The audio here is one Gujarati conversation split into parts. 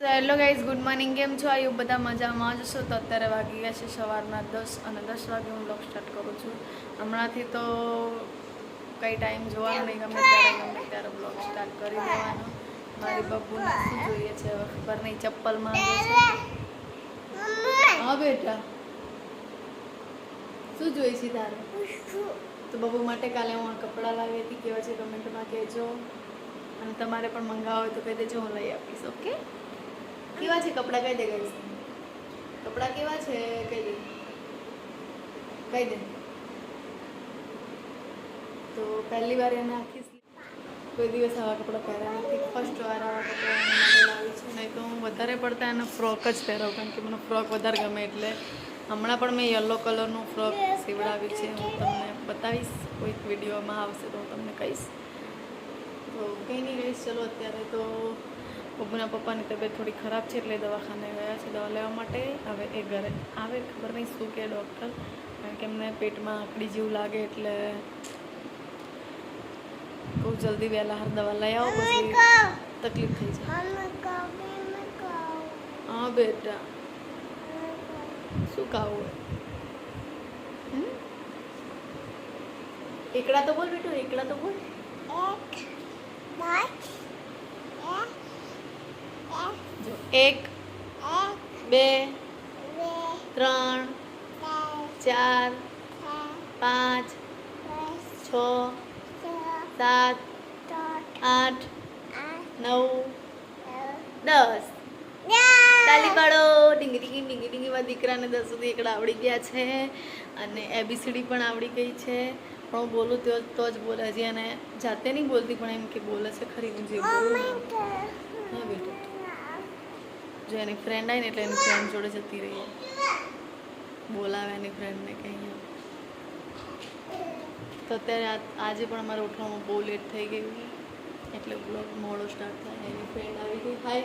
હેલો ગાઈઝ ગુડ મોર્નિંગ કેમ છો? આયુ બધા મજામાં જ છો તો અત્યારે વાગી ગયા છે સવારના દસ અને દસ વાગે હું બ્લોગ સ્ટાર્ટ કરું છું. હમણાંથી તો કંઈ ટાઈમ જોવાનો નહીં ગમે ત્યારે ગમે ત્યારે બ્લોગ સ્ટાર્ટ કરી દેવાનો. મારી બબ્બુને શું જોઈએ છે હવે ખબર નહીં, ચપ્પલ માંગે છે. હા બેટા. શું જોઈએ છે તારે? તો બબુ માટે કાલે હું કપડાં લાવી હતી. કેવા છે કમેન્ટમાં કહેજો. અને તમારે પણ મંગાવો હોય તો કહી દેજો, હું લઈ આપીશ ઓકે કેવા છે? કપડાં કહી દે ગઈશ કપડાં કેવા છે? કહી દે. કહી દે. તો પહેલી વાર એને આખી કોઈ દિવસ આવા કપડાં પહેર્યા નથી. ફર્સ્ટ વાર આવા કપડાં લાવી છું. નહીં તો હું વધારે પડતા એનો ફ્રોક જ પહેરાવું, કારણ કે મને ફ્રોક વધારે ગમે એટલે હમણાં પણ મેં યલો કલરનું ફ્રોક સીવડાવી છે. હું તમને બતાવીશ. કોઈક વિડીયોમાં આવશે તો હું તમને કહીશ. તો કંઈ નહીં કહીશ ચલો અત્યારે તો બબુના પપ્પાની તબિયત થોડી ખરાબ છે એટલે દવાખાને ગયા છે દવા લેવા માટે. હવે એ ઘરે આવે ખબર નહીં શું કે ડૉક્ટર. કારણ કે એમને પેટમાં આકડી જેવું લાગે એટલે બહુ જલ્દી વહેલા હાર દવા લઈ આવો પછી તકલીફ થઈ જાય. હા બેટા. શું ખાવું એકડા તો બોલ બેટું એકડા તો બોલ. જો એક, બે, ત્રણ, ચાર, પાંચ, છ, સાત, આઠ, નવ, દસ. તાલી પાડો. ડીંગી ડીંગી ડીંગી ડીંગીમાં દીકરાને દસ સુધી એકડા આવડી ગયા છે. અને એબીસીડી પણ આવડી ગઈ છે. પણ હું બોલું તો તો જ બોલે છે. અને જાતે નહીં બોલતી, પણ એમ કે બોલે છે ખરી, હું જે બોલું. હા, બેટા. જો એની ફ્રેન્ડ આવીને એટલે એની ફ્રેન્ડ જોડે જતી રહીએ. બોલાવે એની ફ્રેન્ડને કંઈ તો અત્યારે આજે પણ અમારે ઉઠવામાં બહુ લેટ થઈ ગયું એટલે બ્લોગ મોડો સ્ટાર્ટ થાય. એની ફ્રેન્ડ આવી ગઈ. હાય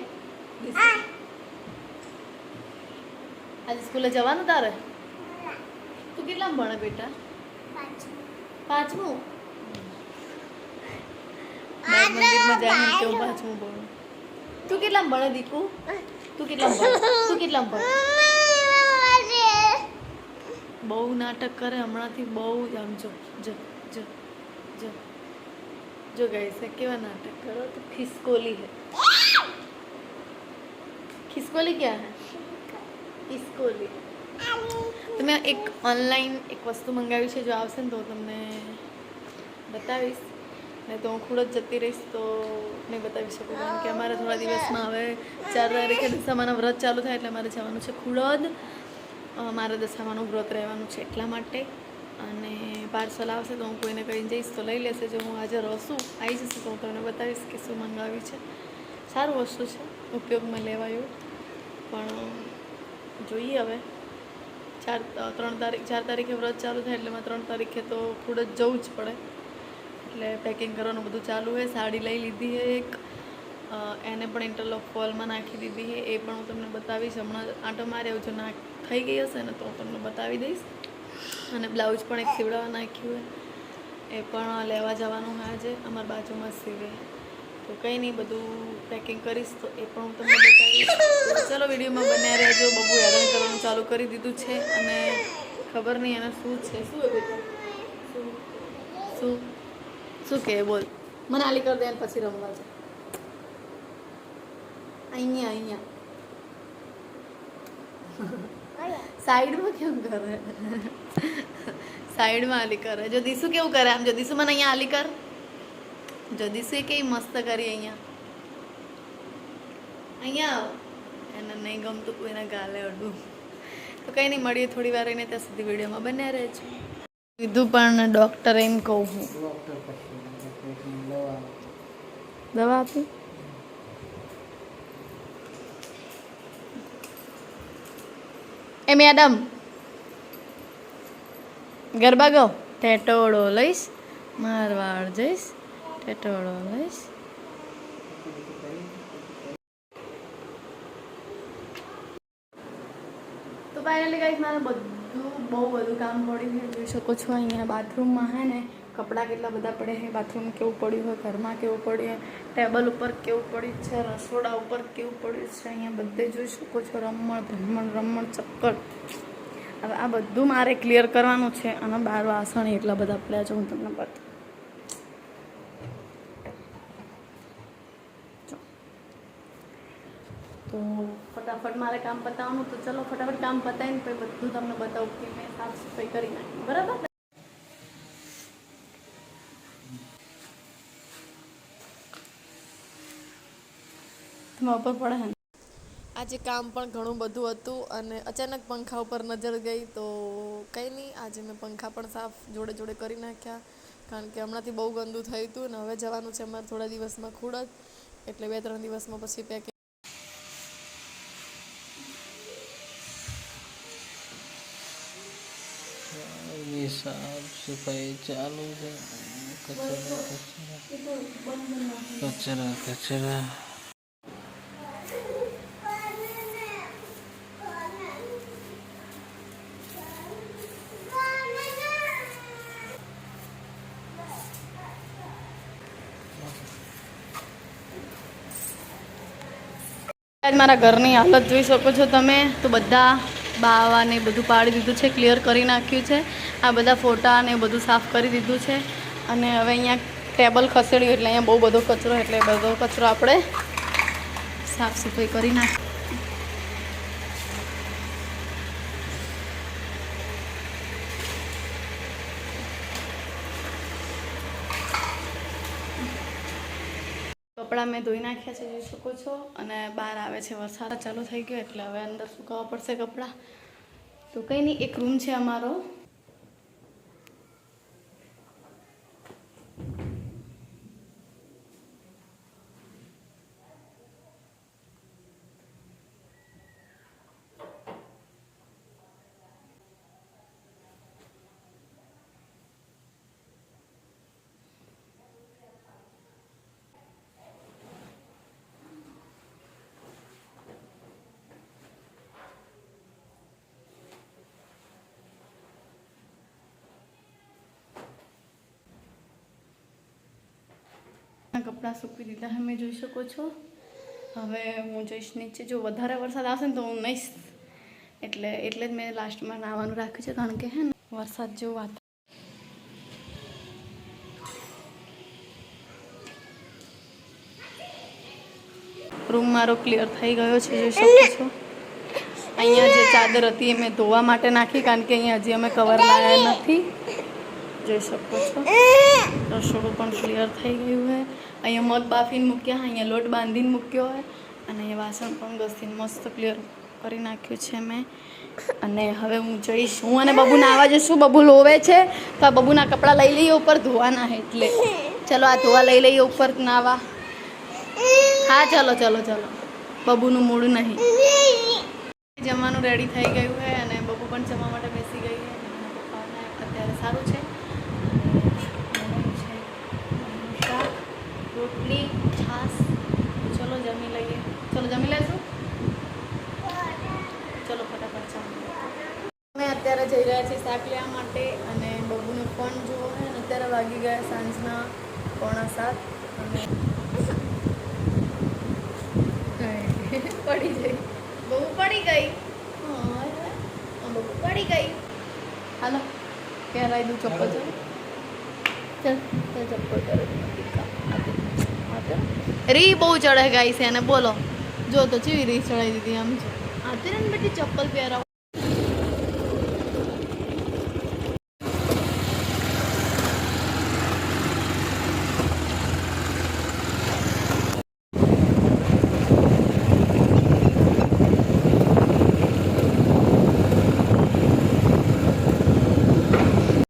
આજે સ્કૂલે જવાનું તારે? તું કેટલામાં ભણે બેટા? પાંચમું. મંદિરમાં જાય કેવું પાંચમું ભણું? તું કેટલામાં ભણે દીકુ? તું કેટલામાં ભણે તું કેટલામાં બહુ નાટક કરે હમણાંથી, બહુ જ આમ જો જો. જો જો કેવા નાટક કરો તો ખિસકોલી હે. ખિસકોલી ક્યાં હે? ખિસકોલી. તો મેં એક ઓનલાઈન એક વસ્તુ મંગાવી છે, જો આવશે ને તો તમને બતાવીશ. ને તો હું ખુદ જ જતી રહીશ તો નહીં બતાવી શકું કારણ કે અમારે થોડા દિવસમાં હવે ચાર તારીખે દશામાના વ્રત ચાલુ થાય એટલે મારે જવાનું છે ખુડદ મારે દશામાનું વ્રત રહેવાનું છે એટલા માટે. અને પાર્સલ આવશે તો હું કોઈને કહીને જઈશ તો લઈ લેશે જો હું હાજર હશું આવી જશે તો હું તમને બતાવીશ કે શું મંગાવ્યું છે. સારું વસ્તુ છે ઉપયોગમાં લેવાયું. પણ જોઈએ હવે. ચાર ત્રણ તારીખ ચાર તારીખે વ્રત ચાલુ થાય એટલે મારે ત્રણ તારીખે તો ખુડ જ જવું જ પડે. એટલે પેકિંગ કરવાનું બધું ચાલુ છે સાડી લઈ લીધી છે એક. એને પણ ઇન્ટરલોક ફોલમાં નાખી દીધી છે એ પણ હું તમને બતાવીશ. હમણાં આંટો માર્યો જો નાખ થઈ ગઈ હશે ને, તો હું તમને બતાવી દઈશ. અને બ્લાઉઝ પણ એક સીવડાવવા નાખ્યું એ પણ લેવા જવાનું આજે. અમારા બાજુમાં સીવે તો કંઈ નહીં, બધું પેકિંગ કરીશ તો એ પણ હું તમને બતાવીશ. ચલો, વિડીયોમાં બન્યા રહેજો. બબુ હેરાન કરવાનું ચાલુ કરી દીધું છે. અને ખબર નહીં એને શું છે. શું? બેટા શું? શું કે કહે બોલ. મને આલી કરી દે અને પછી રમવા જાય અહીંયા અહીંયા. સાઈડમાં કેમ કરે? સાઈડમાં આલી કરે. જો દીસુ કેવું કરે? આમ જો દીસુ મને અહીંયા આલી કર. જો દીસુ એ કેવી મસ્ત કરી અહીંયા. અહીંયા આવ. એને નહીં ગમતું કોઈને ગાલે અડવું. તો કંઈ નહીં મળીએ થોડી વાર રહીને ત્યાં સુધી વિડીયોમાં બન્યા રહે છે કીધું પણ ડૉક્ટર એમ કહું હું. દવા આપી? એ મેડમ. ગરબા ગો ટેટોડો લઈશ, મારવાડ જઈશ ટેટોડો લઈશ. તો ફાઇનલી ગાઈસ મારે બધું બહુ બધું કામ પડી ગયું જોઈ શકો છો, અહીંયા બાથરૂમમાં હે ને કપડાં કેટલા બધા પડે છે બાથરૂમ કેવું પડ્યું હોય, ઘરમાં કેવું પડ્યું ટેબલ ઉપર કેવું પડ્યું છે, રસોડા ઉપર કેવું પડ્યું છે, અહીંયા બધે જોઈ શકો છો, રમણ, ભ્રમણ, રમણ, ચક્કર. હવે આ બધું મારે ક્લિયર કરવાનું છે અને બાર વાસણ એટલા બધા પડ્યા છે હું તમને બતાવું. તો ફટાફટ મારે કામ પતાવવાનું, તો ચલો ફટાફટ કામ પતાવીને પછી બધું તમને બતાવું કે મેં સાફ સફાઈ કરી નાખી. બરાબર? તમારા ઉપર પડે છે ને. આજે કામ પણ ઘણું બધું હતું અને અચાનક પંખા ઉપર નજર ગઈ તો કંઈ નહીં આજે મેં પંખા પણ સાફ જોડે જોડે કરી નાખ્યા. કારણ કે હમણાંથી બહુ ગંદુ થયું હતું ને હવે જવાનું છે અમારે થોડા દિવસમાં ખુડત. એટલે બે ત્રણ દિવસમાં પછી પેકિંગ સાફ સફાઈ ચાલુ છે. કચરા કચરા કચરા કચરા. આજ મારા ઘરની હાલત જોઈ શકો છો તમે. તો બધા બાવાને બધું પાડી દીધું છે ક્લિયર કરી નાખ્યું છે. આ બધા ફોટા ને બધું સાફ કરી દીધું છે. અને હવે અહીંયા ટેબલ ખસેડ્યું, એટલે અહીંયા બહુ બધો કચરો, એટલે બધો કચરો આપણે સાફ સફાઈ કરી નાખ કપડાં મેં ધોઈ નાખ્યા છે, જોઈ શકો છો. અને બહાર આવે છે વરસાદ. ચાલુ થઈ ગયો એટલે હવે અંદર સુકાવવા પડશે કપડાં. તો કંઈ નહીં, એક રૂમ છે અમારો આ કપડાં સૂકવી દીધા તમે જોઈ શકો છો. હવે હું જઈશ નીચે. જો વધારે વરસાદ આવશે ને તો હું નહીશ એટલે એટલે જ મેં લાસ્ટમાં નાવાનું રાખ્યું છે કારણ કે હે ને વરસાદ જેવું વાત રૂમ મારો ક્લિયર થઈ ગયો છે જોઈ શકો છો. અહીંયા જે ચાદર હતી એ મેં ધોવા માટે નાખી કારણ કે અહીંયા હજી અમે કવર લાવ્યા નથી. જોઈ શકો છો. રસોડું પણ ક્લિયર થઈ ગયું છે. અહીંયા મગ બાફીને મૂક્યા હોય અહીંયા લોટ બાંધીને મૂક્યો હોય. અને અહીંયા વાસણ પણ ઘસીને મસ્ત ક્લિયર કરી નાખ્યું છે મેં. અને હવે હું જઈશ. હું અને બબુ નાવા જઈશું. બબુ લોવે છે, તો આ બબુના કપડાં લઈ લઈએ ઉપર ધોવાના એટલે. ચલો, આ ધોવા લઈ લઈએ ઉપર નાવા. હા, ચલો ચલો ચલો. બબુનું મૂળ નહીં. જમવાનું રેડી થઈ ગયું છે અને બબુ પણ જમવા માટે બેસી ગઈ છે. અત્યારે સારું છે બનાવ્યું છે શાક, રોટલી છાશ. ચલો જમી લઈએ. ચલો જમી લેશું ચલો ફટાફટ ચાલો અમે અત્યારે જઈ રહ્યા છીએ શાક લેવા માટે અને બબુનો ફોન જોવો ને અને અત્યારે વાગી ગયા સાંજના પોણા સાત. અને પડી ગઈ. બહુ પડી ગઈ? હા, બહુ પડી ગઈ. હાલો પહેરાઈ દઉં ચપ્પલ ચાલ. ચાલ. ચપ્પલ પહેરાઈ રી બહુ ચડે ગાઈ છે અને બોલો જો તો ચેવી રી ચડાવી દીધી આમ છે. આતે ને બધી ચપ્પલ પહેરાવ